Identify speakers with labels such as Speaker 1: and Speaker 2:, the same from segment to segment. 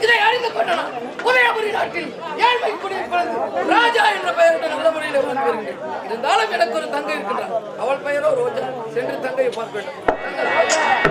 Speaker 1: இதை அறிந்து கொண்டனா உதயபுரி நாட்டில் ஏழ்மை குடியில் ராஜா என்ற பெயரிட்ட நல்ல முறையில் வாழ்ந்து வருகிறேன் இருந்தாலும் எனக்கு ஒரு தங்கை இருக்கின்றார் அவள் பெயரோ ரோஜா. சென்று தங்கையை பார்க்க வேண்டும்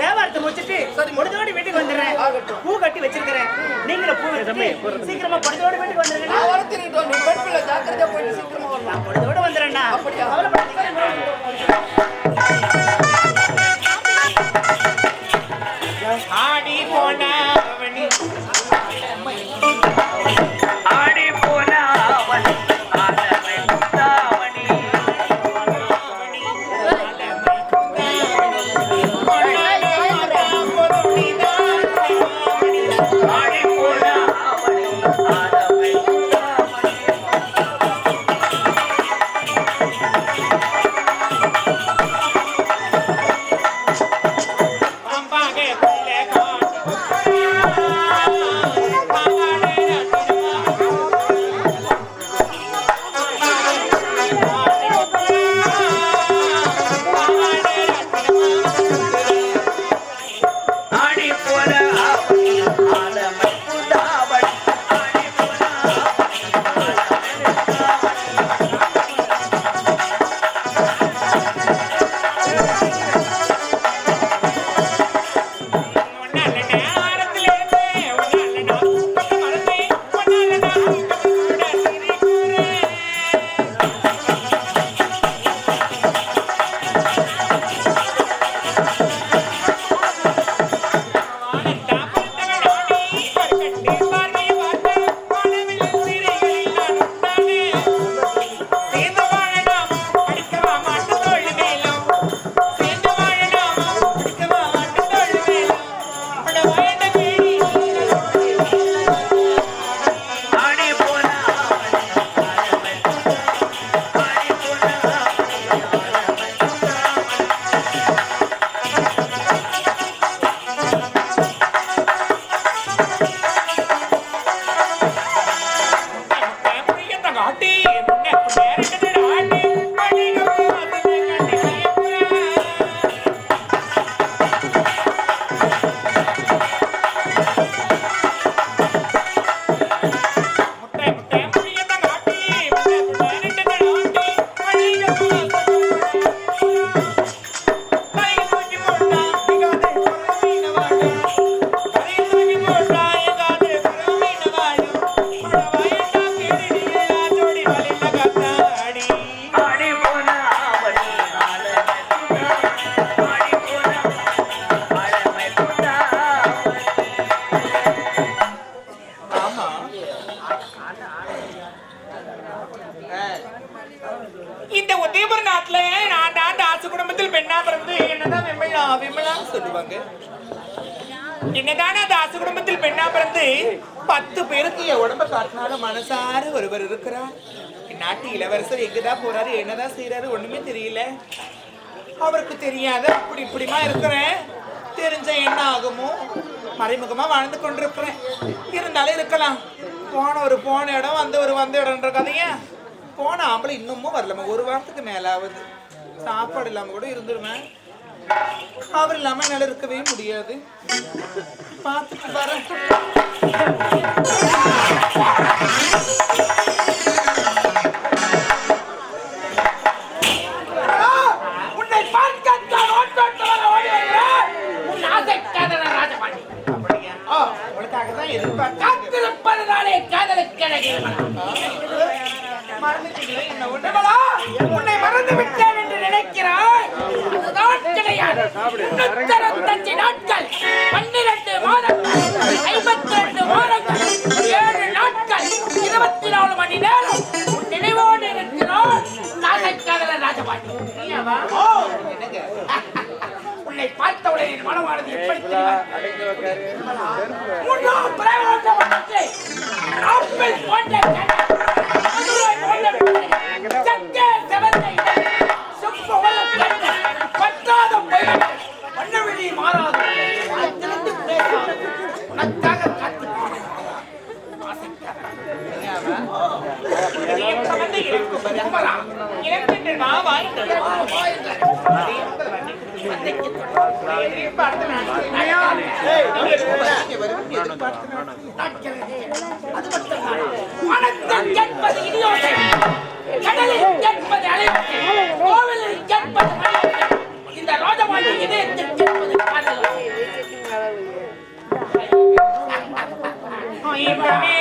Speaker 2: வியாபாரத்தை முடிச்சிட்டு முடிஞ்சோடு வீட்டுக்கு வந்துடுறேன். பூ கட்டி வச்சிருக்கிறேன். நீங்களும் பூ சீக்கிரமா முடிஞ்சோடு வீட்டுக்கு
Speaker 1: வந்துருங்க ஜாக்கிரதையா போயிட்டு சீக்கிரமா வரலாம்.
Speaker 2: முடிஞ்சோடு வந்துடுறேன்னா ஆடி போன
Speaker 3: இருக்கிறார் நாட்டு இளவரசர் எங்கதான் போறாரு என்னதான் செய்யறாரு ஒண்ணுமே தெரியல. அவருக்கு தெரியாத அப்படி இப்படிமா இருக்கிறேன். தெரிஞ்ச என்ன ஆகுமோ மறைமுகமா வாழ்ந்து கொண்டிருக்கிறேன். இருந்தாலும் இருக்கலாம். போன ஒரு போன இடம் வந்த ஒரு வந்த இடம்ன்ற கதையா? போன ஆம்பளை இன்னமும் வரலமா ஒரு வாரத்துக்கு மேலாவது. ஆகுது சாப்பாடு இல்லாம கூட இருந்துருவேன். அவர் இல்லாம என்னால இருக்கவே முடியாது. பார்த்துட்டு வரேன். ஒண்ணு
Speaker 4: விமலா, உன்னை மறந்து விட்டேன் என்று நினைக்கிறாய்? அதுதான் கிடையாது முன்னூத்தி நாட்கள் பன்னிரண்டு மாதங்கள் ஐம்பத்தி ரெண்டு மாதங்கள் ஏழு நாட்கள் இருபத்தி நாலு மணி நேரம் உன் நினைவோடு இருக்கிறான் நாகைக்காதலர் ராஜபாண்டி. ஓ! உன்னை பார்த்தவுடன் என் மனமானது எப்படி ஆப்பிள் போன்ற செப்பு மாறாது, பேசாது, உனக்காக. எம்மரா,
Speaker 3: இறங்கிட்டு
Speaker 4: இந்த ராஜபாண்டி இதயத்தில் கேட்பது காதலோசை.
Speaker 3: இவனே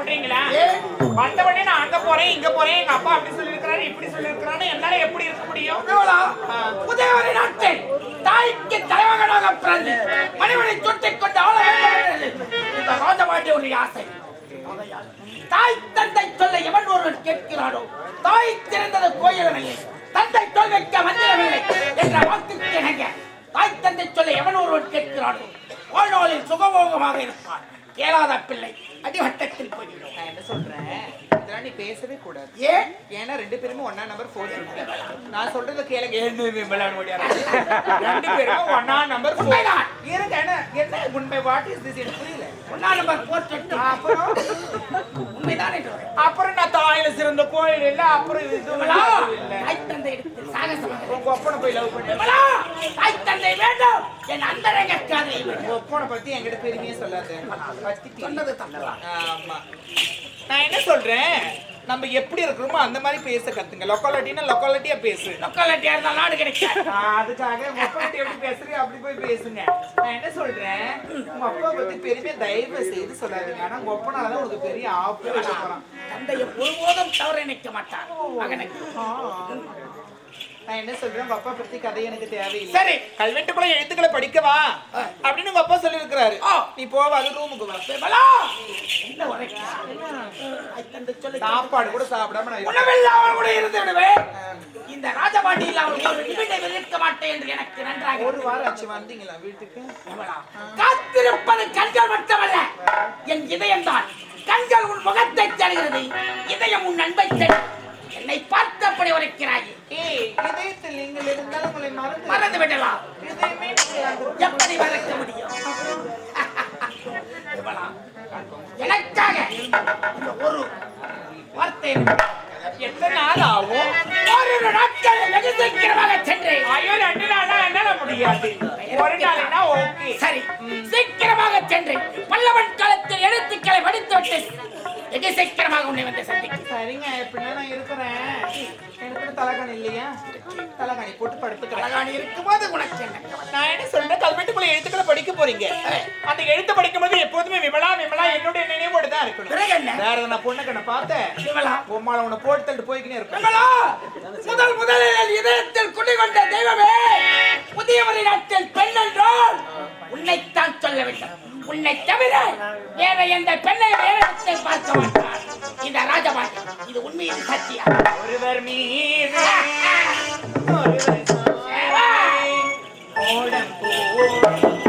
Speaker 3: வாய முடுறீங்களா வந்த உடனே நான் அங்க போறேன் இங்க போறேன் எங்க அப்பா அப்படி சொல்லியிருக்கிறாரு இப்படி சொல்லியிருக்கிறாரு என்னால எப்படி இருக்க முடியும்?
Speaker 4: உதயவரி நாட்டில் தாய்க்கு தலைமகனாக பிறந்து மணிமணி சுட்டிக் கொண்டு ஆள இந்த ராஜபாண்டியுடைய ஆசை. ஆகையால் தாய் தந்தை சொல்ல எவன் ஒருவன் கேட்கிறானோ தாய் திறந்தது கோயிலமில்லை தந்தை சொல் வைக்க மந்திரமில்லை என்ற வாக்குக்கு இணங்க தாய் தந்தை சொல்ல எவன் ஒருவன் கேட்கிறானோ வாழ்நாளில் சுகபோகமாக இருப்பான். கேளாத பிள்ளை. அடிவட்டத்தில் போய்விடும்.
Speaker 3: நான் என்ன சொல்றேன்? இதெல்லாம் நீ பேசவே கூடாது.
Speaker 4: ஏன்
Speaker 3: ஏன்னா ரெண்டு பேருமே ஒன்னா நம்பர் ஃபோர் நான் சொல்றத கேளுங்க. என்ன விமலான் ஓடியாரா. ரெண்டு பேருமே ஒன்னா நம்பர் ஃபோர்
Speaker 4: உண்மைதான்.
Speaker 3: இருங்க என்ன என்ன உண்மை வாட் இஸ் திஸ் எனக்கு புரியல.
Speaker 4: ஒன்னா நம்பர் போட்டு
Speaker 3: அப்புறம்?
Speaker 4: உண்மைதான்
Speaker 3: அப்புறம் நான் தாயில சிறந்த கோயில் இல்ல அப்புறம் இது
Speaker 4: தந்தை சாகசமாக
Speaker 3: உங்க ஒப்பனை போய் லவ் பண்ணி.
Speaker 4: தாய் தந்தை வேண்டும்! என் வேண்டும்.
Speaker 3: உங்க ஒப்பனை பத்தி என்கிட்ட பெருமையே சொல்லாத. பத்தி
Speaker 4: சொன்னது தப்பா.
Speaker 3: ஆமா. நான் என்ன சொல்றேன்? நம்ம எப்படி இருக்கிறோமோ அந்த மாதிரி பேச கத்துங்க. லொக்காலிட்டினா லொக்காலிட்டியா பேசு.
Speaker 4: லொக்காலிட்டியா இருந்தால் நாடு கிடைக்காது.
Speaker 3: அதுக்காக கிட்ட எப்படி பேசுறீங்க அப்படி போய் பேசுங்க. நான் என்ன சொல்றேன்? உங்க அப்பா பத்தி பெருமையா தயவு செய்து சொல்லாதீங்க. ஆனா உங்க அப்பனாலதான் உனக்கு பெரிய ஆப்பு
Speaker 4: தந்தையை ஒருபோதும் தவற நிற்க மாட்டார் மகனுக்கு.
Speaker 3: நான் என்ன சொல்றேன்? உங்க அப்பா பத்தி கதை எனக்கு தேவையில்லை.
Speaker 4: சரி.
Speaker 3: கல்வெட்டுக்குள்ள எழுத்துக்களை படிக்கவா அப்படின்னு உங்க அப்பா சொல்லி இருக்கிறாரு. நீ போவா அது ரூமுக்கு வா.
Speaker 4: என்ன உரைக்க?
Speaker 3: சாப்பாடு கூட சாப்பிடாம நான்.
Speaker 4: உணவில்லாமல் கூட இருந்து விடுவேன். இந்த ராஜபாண்டியில் அவள் ஒரு நிமிடம் இருக்க மாட்டேன் என்று எனக்கு நன்றாக
Speaker 3: ஒரு வாரம் ஆச்சு வந்தீங்களா வீட்டுக்கு?
Speaker 4: காத்திருப்பது கண்கள் மட்டுமல்ல. என் இதயம் தான் கண்கள் உன் முகத்தை தருகிறது. இதயம் உன் அன்பை தரும் என்னை உரைக்கிறாய்.
Speaker 3: இதயத்தில் நீங்கள் இருந்தாலும் உங்களை மறந்து
Speaker 4: மறந்து விடலாம். எப்படி மறக்க முடியும்? எனக்காக இந்த ஒரு வார்த்தை
Speaker 3: எத்தனை நாள் ஆகும்?
Speaker 4: ஓரிரு நாட்கள் வெகு சீக்கிரமாக சென்றேன்.
Speaker 3: ஐயோ ரெண்டு நாளா என்னால முடியாது. ஒரு நாள்னா ஓகே.
Speaker 4: சரி சீக்கிரமாக சென்றேன். பல்லவன் காலத்தில் எழுத்துக்களை படித்துவிட்டு வெகு சீக்கிரமாக உன்னை வந்து சந்திக்கிறேன்.
Speaker 3: சரிங்க எப்படின்னா நான் இருக்கிறேன். எனக்கு தலைகாணி இல்லையா? தலைகாணி போட்டு படுத்துக்கிறேன்.
Speaker 4: அழகாணி இருக்கும்போது உனக்கு என்ன?
Speaker 3: நான் என்ன சொல்றேன்? கல்வெட்டுக்குள்ள எழுத்துக்களை படிக்க போறீங்க. அந்த எழுத்து படிக்கும்போது எப்போதுமே விமலா விமலா என்னுடைய நினைவோடு தான் இருக்கணும்.
Speaker 4: பிறகு என்ன?
Speaker 3: வேற நான் பொண்ணு கண்ணை பார்த்தேன்.
Speaker 4: விமலா?
Speaker 3: உம்மால உன்னை போட்டு தள்ளிட்டு போய்க்கினே இருக்கும்
Speaker 4: விமலா! முதல் முதலில் இதயத்தில் குடிகொண்ட தெய்வமே புதியவரி நாட்டில் பெண் என்றால் உன்னைத்தான் சொல்ல வேண்டும் உன்னை தவிர வேற எந்த பெண்ணை வேற இடத்தில் பார்க்க மாட்டார். இந்த ராஜபாண்டி இது உண்மையின் சத்தியம்.
Speaker 3: ஒருவர் மீது ஒருவர்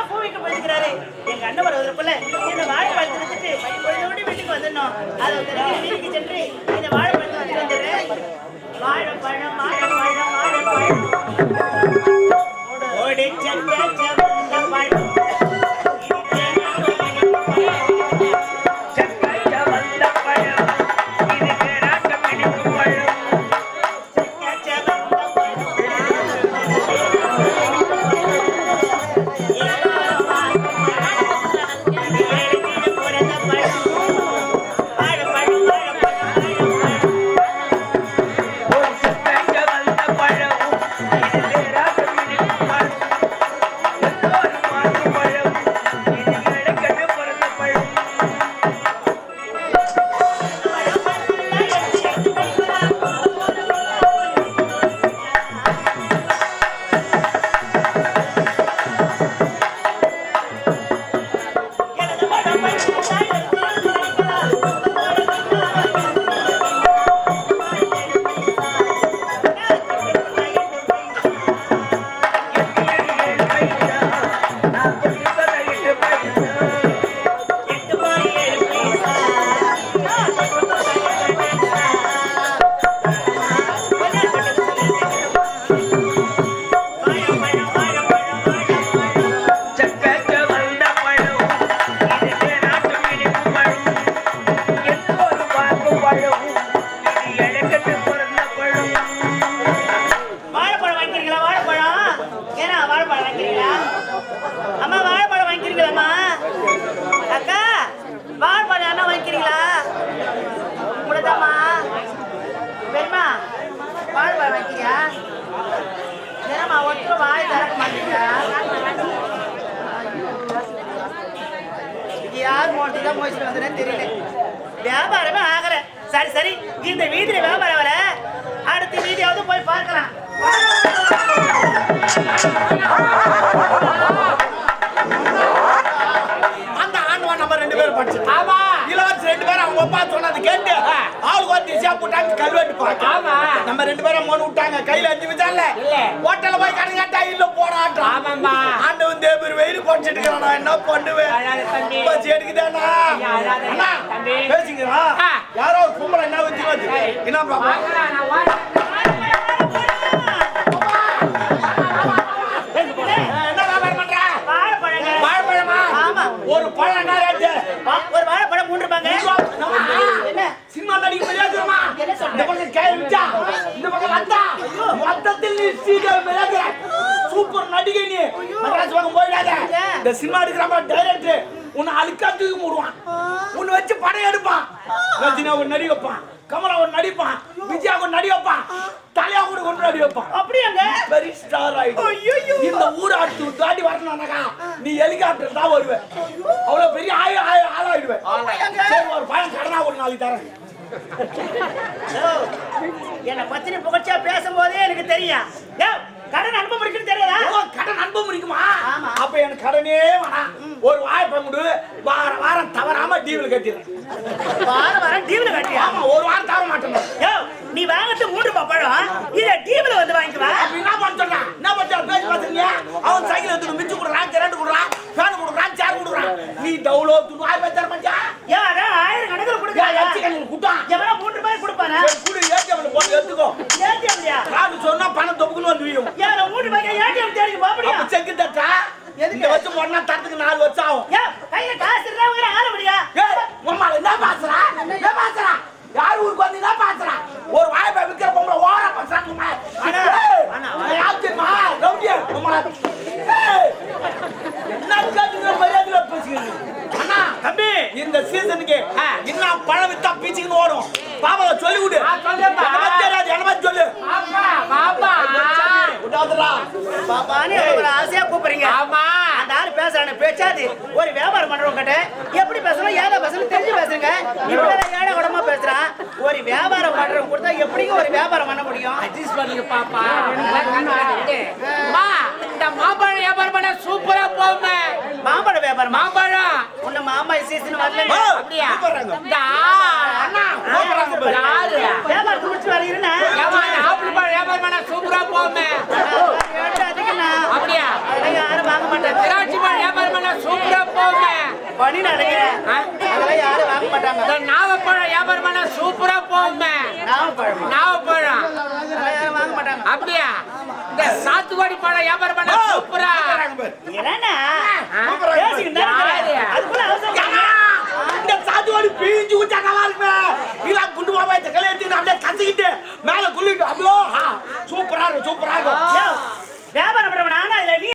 Speaker 3: அழகா பூ வைக்க போயிருக்கிறாரு. எங்க அண்ணன் வருவதற்குள்ள இந்த வாழைப்பழத்தை எடுத்துட்டு பொழுதோடு
Speaker 2: வீட்டுக்கு வந்துடணும். அதை வீட்டுக்கு சென்று இந்த வாழைப்பழத்தை வந்து வந்துடுறேன். வாழைப்பழம் வாழைப்பழம் வாழைப்பழம். ஓடு சந்த சந்த வாழைப்பழம்
Speaker 5: ஆளுக்கு ஒரு திசையா போட்டாங்க கல்வெட்டு பார்க்க. ஆமா. நம்ம ரெண்டு பேரும் மோனு விட்டாங்க கையில அஞ்சு இல்ல. ஹோட்டல்ல போய் கடன் கேட்டா இல்ல போராட்டம் ஆமாம்பா ஆண்டவன் தேவர் வெயில் படிச்சிட்டு இருக்கிறான் நான் என்ன பண்ணுவேன்? எடுக்குதானா பேசிக்கிறா? யாரோ ஒரு பொம்பளை என்ன வச்சு வந்து என்ன
Speaker 2: ஆமா.
Speaker 5: ஒரு பழம்
Speaker 2: ஒரு வாழைப்பழம் மூன்று ரூபாங்க என்ன?
Speaker 5: சினிமா நடிக்க முடியாதுமா
Speaker 2: என்ன சொல்ற?
Speaker 5: இந்த பக்கம் கை விட்டா இந்த பக்கம் லத்தா மொத்தத்தில் நீ சீக்கிரம் மிளகு சூப்பர் நடிகை நீ. மெட்ராஸ் பக்கம் போயிடாத? இந்த சினிமா எடுக்கிறப்ப டைரக்டர் உன்னை அழுக்கா தூக்கி மூடுவான். உன்னை வச்சு படம் எடுப்பான். ரஜினா ஒரு நடி வைப்பான். கமலா ஒரு நடிப்பான். விஜயா ஒரு நடி வைப்பான். தலையா கூட கொண்டு நடி வைப்பான்.
Speaker 2: அப்படியாங்க?
Speaker 5: பெரிய ஸ்டார் ஆயிடும் இந்த ஊர் அடுத்து தாண்டி வரணும்னாக்கா நீ ஹெலிகாப்டர் தான் வருவேன் அவ்வளவு பெரிய ஆய ஆய ஆளாயிடுவேன் சரி ஒரு பையன் கடனா ஒரு நாளைக்கு தரேன்
Speaker 2: ஓ, என்னை பத்தினி புகழ்ச்சியா பேசும்போதே எனக்கு தெரியும். கடன் அனுபவம் இருக்குன்னு தெரியாதா
Speaker 5: ஓ, கடன் அன்பு முடிக்குமா
Speaker 2: ஆமா.
Speaker 5: அப்ப எனக்கு கடனே வேணாம் ஒரு வாய்ப்பை கொடு வார வாரம் தவறாம டிவில கட்டிடுறேன்
Speaker 2: வாரம் வாரம் டிவில கட்டியா
Speaker 5: ஆமா ஒரு வாரம் தவற மாட்டேன்
Speaker 2: யோ, நீ வாங்கிட்டு மூன்று ரூபாய் பழம் இத டிவில வந்து வாங்கிக்குவா
Speaker 5: அப்ப என்ன பண்றான் என்ன பண்றான் பேசி பாத்தீங்க அவன் சைக்கிள் எடுத்து மிச்சு கொடுக்குறான் கரண்ட் கொடுக்குறான் ஃபேன் கொடுக்குறான் சேர் கொடுக்குறான் நீ டவுலோ துணி வாய்ப்பை தர மாட்டியா
Speaker 2: ஏன் அதான் ஆயிரம் கணக்கில்
Speaker 5: ஏன்
Speaker 2: கொடுக்குறாங்க
Speaker 5: எச்சி கண்ணில் குட்டான்
Speaker 2: எவனா மூன்று ரூபாய் கொடுப்பானா
Speaker 5: குடு ஏடிஎம்ல போட்டு எடுத்துக்கோ
Speaker 2: ஏடிஎம் இல்லையா
Speaker 5: காது சொன்னா பணம் தொப்புக்குன்னு வந்து வீழும்
Speaker 2: ஏன் நான் மூன்று ரூபாய்க்கு ஏடிஎம் தேடி போப்படியா
Speaker 5: அப்ப செக்கு தட்டா எதுக்கு வச்சு போனா தரத்துக்கு நாலு வருஷம் ஆகும்
Speaker 2: கையில காசு இருந்தா ஆள முடியா
Speaker 5: உம்மா, என்ன பேசுறா? என்ன பேசுறா? யார் ஊருக்கு வந்து என்ன பேசுறா? ஒரு வாய்ப்பை விக்கிற பொம்பளை நான் யார் தெரியுமா? ரவுடியா, உம்மா. என்ன கேட்டுக்கிற மரியாதையில பேசுகிறீங்க? அண்ணா, தம்பி, இந்த சீசனுக்கு என்ன பழம் வித்தா பீச்சிக்கின்னு ஓடும் பாபாவை சொல்லி விடு தெரியாது என்ன சொல்லு விடாதடா.
Speaker 2: பாப்பான்னு ஒரு ஆசையா கூப்பிடுறீங்க.
Speaker 5: ஆமா.
Speaker 2: அந்த ஆள் பேசுறானே பேச்சாது. ஒரு வியாபாரம் பண்றவங்க கிட்ட எப்படி பேசணும் ஏதா பேசணும் தெரிஞ்சு பேசுங்க. இப்படி குடமா பேசுறான் ஒரு வியாபாரம் பண்றவங்க கொடுத்தா எப்படிங்க ஒரு வியாபாரம் பண்ண முடியும்?
Speaker 4: அட்ஜஸ்ட் பண்ணுங்க பாப்பா. இந்த மாம்பழம் வியாபாரம் பண்ண சூப்பரா போகுமே.
Speaker 2: மாம்பழ வியாபாரம்?
Speaker 4: மாம்பழம்.
Speaker 2: உன்ன மாமா சீசன் வரல
Speaker 4: அப்படியா? இந்த
Speaker 5: அண்ணா.
Speaker 4: யாரு
Speaker 2: வியாபாரம் வரீங்கன்னா
Speaker 4: இந்த ஆப்பிள் பழம் வியாபாரம் பண்ண சூப்பரா போகுமே. அப்படியா?
Speaker 2: அதெல்லாம் யாரும் வாங்க மாட்டாங்க
Speaker 4: திராட்சை பழம் வியாபாரம் பண்ண சூப்பரா போகுமே.
Speaker 2: பண்ணி நடக்கிறேன்
Speaker 4: ஆ?
Speaker 2: அதெல்லாம் யாரும் வாங்க மாட்டாங்க
Speaker 4: இந்த நாவப்பழம் வியாபாரம் பண்ண சூப்பரா போகுமே.
Speaker 2: நாவப்பழமா.
Speaker 4: நாவப்பழம்
Speaker 2: அதெல்லாம் யாரும் வாங்க மாட்டாங்க
Speaker 4: அப்படியா? இந்த சாத்துக்குடி பழம் வியாபாரம் பண்ண சூப்பரா.
Speaker 2: என்னண்ணா?
Speaker 4: ஆ?
Speaker 2: பேசிக்கிட்டு தான் இருக்கிறேன்.
Speaker 4: யாரு?
Speaker 2: அதுக்குள்ள அவசரம்
Speaker 5: ஏன்னா, இந்த சாத்துவாடி பிழிஞ்சு ஊத்தா நல்லா இருக்குமே. இல்ல குண்டு மாமா இந்த கல்யாணத்துக்கு அப்படியே கத்திக்கிட்டு மேல குள்ளிட்டு அப்படியோ சூப்பரா இருக்கும் சூப்பரா இருக்கும்.
Speaker 2: வியாபாரம் பண்ண வேணா அதுல நீ